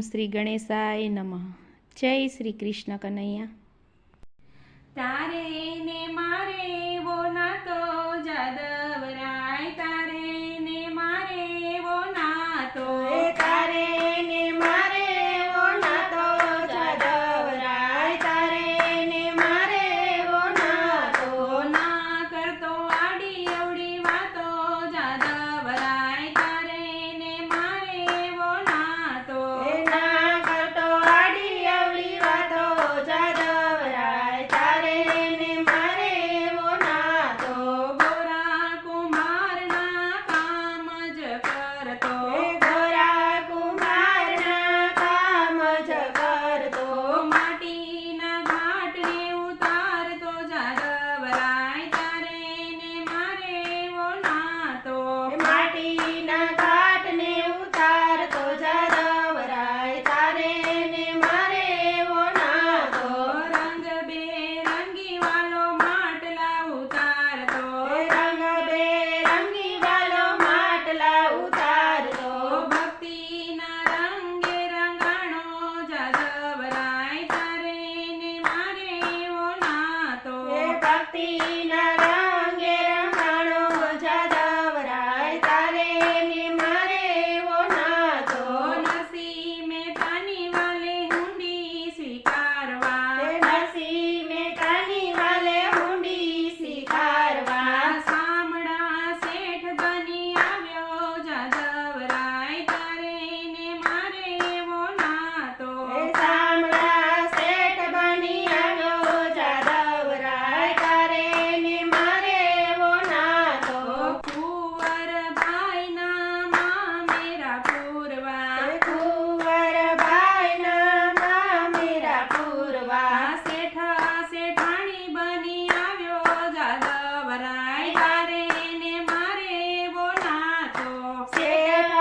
શ્રી ગણેશાય નમઃ. જય શ્રી કૃષ્ણ કનૈયા. તારે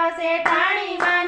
પાસે પાણીમાં.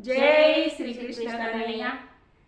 જય શ્રી કૃષ્ણ કનૈયા.